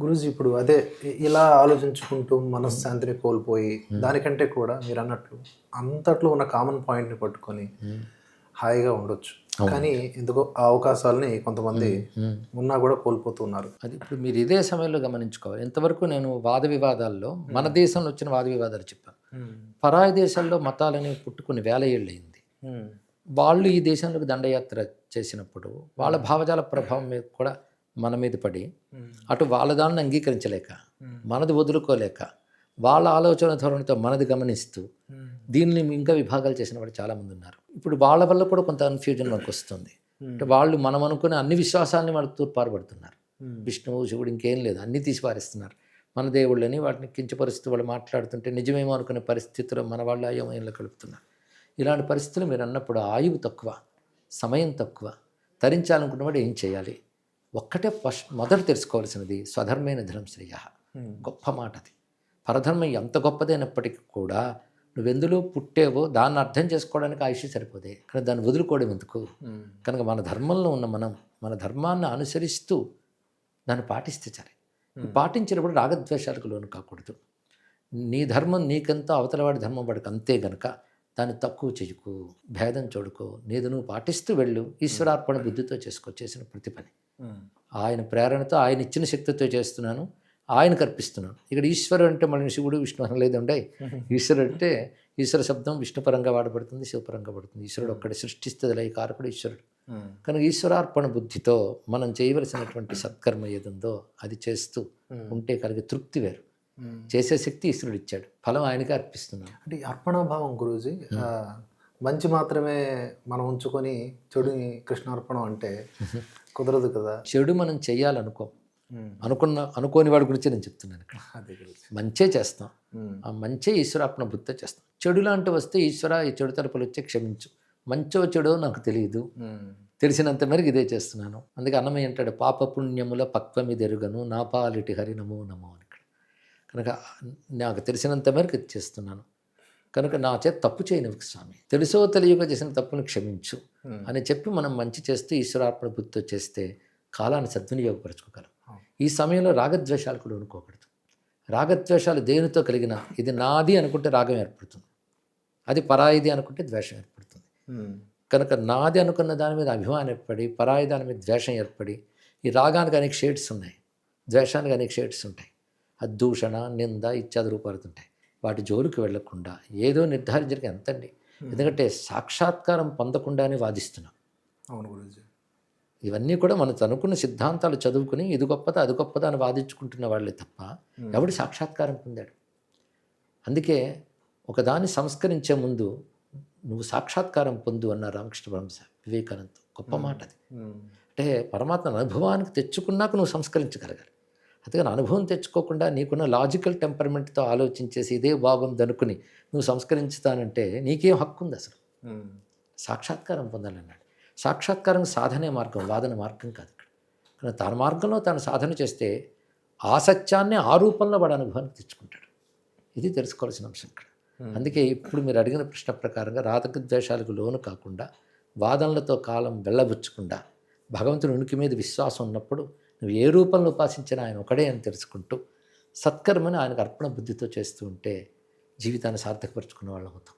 గురూజీ ఇప్పుడు అదే ఇలా ఆలోచించుకుంటూ మనశ్శాంతిని కోల్పోయి దానికంటే కూడా మీరు అన్నట్లు అంతట్లో ఉన్న కామన్ పాయింట్ని పట్టుకొని హాయిగా ఉండొచ్చు. కానీ ఎందుకో ఆ అవకాశాలని కొంతమంది ఉన్నా కూడా కోల్పోతున్నారు. అది ఇప్పుడు మీరు ఇదే సమయంలో గమనించుకోవాలి. ఇంతవరకు నేను వాద వివాదాల్లో మన దేశంలో వచ్చిన వాద వివాదాలు చెప్పాను పరాయి దేశాల్లో మతాలని పుట్టుకుని వేల ఏళ్ళు అయింది. వాళ్ళు ఈ దేశంలోకి దండయాత్ర చేసినప్పుడు వాళ్ళ భావజాల ప్రభావం మీద కూడా మన మీద పడి అటు వాళ్ళ దాన్ని అంగీకరించలేక మనది వదులుకోలేక వాళ్ళ ఆలోచన ధోరణితో మనది గమనిస్తూ దీన్ని ఇంకా విభాగాలు చేసిన వాళ్ళు చాలామంది ఉన్నారు. ఇప్పుడు వాళ్ళ వల్ల కూడా కొంత కన్ఫ్యూజన్ మనకు వస్తుంది. అంటే వాళ్ళు మనం అనుకునే అన్ని విశ్వాసాలని వాళ్ళకి తూర్పారబడుతున్నారు విష్ణువు శివుడు ఇంకేం లేదు. అన్నీ తీసి పారేస్తున్నారు. మన దేవుళ్ళని వాటిని కించపరుస్తూ వాళ్ళు మాట్లాడుతుంటే నిజమేమో అనుకునే పరిస్థితుల్లో మన వాళ్ళు అయోమయంలో కలుపుతున్నారు. ఇలాంటి పరిస్థితులు మీరు అన్నప్పుడు ఆయువు తక్కువ సమయం తక్కువ. తరించాలనుకున్నవాడు ఏం చేయాలి? ఒక్కటే ఫస్ట్ మొదట తెలుసుకోవాల్సినది స్వధర్మైన ధనం శ్రేయ. గొప్ప మాట అది పరధర్మం ఎంత గొప్పదైనప్పటికీ కూడా నువ్వెందులో పుట్టేవో దాన్ని అర్థం చేసుకోవడానికి ఆయుష్ సరిపోదే. కానీ దాన్ని వదులుకోవడం ఎందుకు? కనుక మన ధర్మంలో ఉన్న మనం మన ధర్మాన్ని అనుసరిస్తూ దాన్ని పాటిస్తే సరే. పాటించినప్పుడు రాగద్వేషాలకు లోను కాకూడదు. నీ ధర్మం నీకంతా అవతలవాడి ధర్మం వాడికి అంతే గనక దాన్ని తక్కువ చెయ్యకు భేదం చూడుకో నీది నువ్వు పాటిస్తూ వెళ్ళు ఈశ్వరార్పణ బుద్ధితో చేసుకో చేసిన ప్రతి పని. ఆయన ప్రేరణతో ఆయన ఇచ్చిన శక్తితో చేస్తున్నాను. ఆయనకు అర్పిస్తున్నాను ఇక్కడ ఈశ్వరుడు అంటే మళ్ళీ శివుడు విష్ణు అనలేదండి ఈశ్వరుడు అంటే ఈశ్వర శబ్దం విష్ణుపరంగా వాడబడుతుంది శివపరంగా పడుతుంది. ఈశ్వరుడు ఒక్కడే సృష్టిస్తుంది ఈ కారకుడు ఈశ్వరుడు. కనుక ఈశ్వరార్పణ బుద్ధితో మనం చేయవలసినటువంటి సత్కర్మ ఏదుందో అది చేస్తూ ఉంటే కలిగే తృప్తి వేరు. చేసే శక్తి ఈశ్వరుడు ఇచ్చాడు. ఫలం ఆయనకే అర్పిస్తున్నాడు అంటే అర్పణాభావం గురూజీ మంచి మాత్రమే మనం ఉంచుకొని చెడుని కృష్ణార్పణం అంటే కుదరదు కదా. చెడు మనం చెయ్యాలనుకో. అనుకున్న అనుకోని వాడి గురించి నేను చెప్తున్నాను ఇక్కడ. మంచే చేస్తాం. ఆ మంచే ఈశ్వరార్పణ బుద్ధితో చేస్తాం. చెడు లాంటి వస్తే ఈశ్వర ఈ చెడు తరపులు వచ్చి క్షమించు. మంచో చెడో నాకు తెలియదు. తెలిసినంత మేరకు ఇదే చేస్తున్నాను. అందుకే అన్నమయ్య అంటాడు పాప పుణ్యముల పక్వమిదెరుగను నా పాలిటి హరి నమో నమో అని ఇక్కడ. కనుక నాకు తెలిసినంత మేరకు ఇది చేస్తున్నాను. కనుక నా చేత తప్పు చేయనివ్వకు స్వామి. తెలుసో తెలియక చేసిన తప్పును క్షమించు. అని చెప్పి మనం మంచి చేస్తూ ఈశ్వరార్పణ బుద్ధితో చేస్తే కాలాన్ని సద్వినియోగపరచుకోగలం. ఈ సమయంలో రాగద్వేషాలకు లోనుకోకూడదు రాగద్వేషాలు దేనితో కలిగిన ఇది నాది అనుకుంటే రాగం ఏర్పడుతుంది. అది పరాయిది అనుకుంటే ద్వేషం ఏర్పడుతుంది. కనుక నాది అనుకున్న దాని మీద అభిమానం ఏర్పడి పరాయి దాని మీద ద్వేషం ఏర్పడి ఈ రాగానికి అనేక షేడ్స్ ఉన్నాయి. ద్వేషానికి అనేక షేడ్స్ ఉంటాయి. అద్దూషణ నింద ఇత్యాది రూపాలుతుంటాయి వాటి జోలికి వెళ్ళకుండా ఏదో నిర్ధారించడానికి ఎంతండి? ఎందుకంటే సాక్షాత్కారం పొందకుండానే వాదిస్తున్నాం. అవును గురూజీ. ఇవన్నీ కూడా మనం అనుకున్న సిద్ధాంతాలు చదువుకుని ఇది గొప్పదా అది గొప్పదా అని వాదించుకుంటున్న వాళ్ళే తప్ప ఎవడు సాక్షాత్కారం పొందాడు? అందుకే ఒకదాన్ని సంస్కరించే ముందు నువ్వు సాక్షాత్కారం పొందు అన్న రామకృష్ణ పరమహంస వివేకానంద్. గొప్ప మాట అది అంటే పరమాత్మ అనుభవానికి తెచ్చుకున్నాక నువ్వు సంస్కరించగలగాలి. అందుకని అనుభవం తెచ్చుకోకుండా నీకున్న లాజికల్ టెంపర్మెంట్తో ఆలోచించేసి ఇదే బాగుంది అనుకుని నువ్వు సంస్కరించుతానంటే నీకేం హక్కు ఉంది అసలు? సాక్షాత్కారం పొందాలన్నాడు. సాక్షాత్కారం సాధనే మార్గం వాదన మార్గం కాదు ఇక్కడ. కానీ తన మార్గంలో తాను సాధన చేస్తే ఆ సత్యాన్ని ఆ రూపంలో వాడు అనుభవానికి తెచ్చుకుంటాడు. ఇది తెలుసుకోవాల్సిన అంశం ఇక్కడ. అందుకే ఇప్పుడు మీరు అడిగిన ప్రశ్న ప్రకారంగా రాతక ద్వేషాలకు లోను కాకుండా వాదనలతో కాలం వెళ్ళబుచ్చకుండా భగవంతుని ఉనికి మీద విశ్వాసం ఉన్నప్పుడు నువ్వు ఏ రూపంలో ఉపాసించినా ఆయన ఒకడే అని తెలుసుకుంటూ సత్కర్మను ఆయనకు అర్పణ బుద్ధితో చేస్తూ ఉంటే జీవితాన్ని సార్థకపరుచుకున్న వాళ్ళం అవుతాం.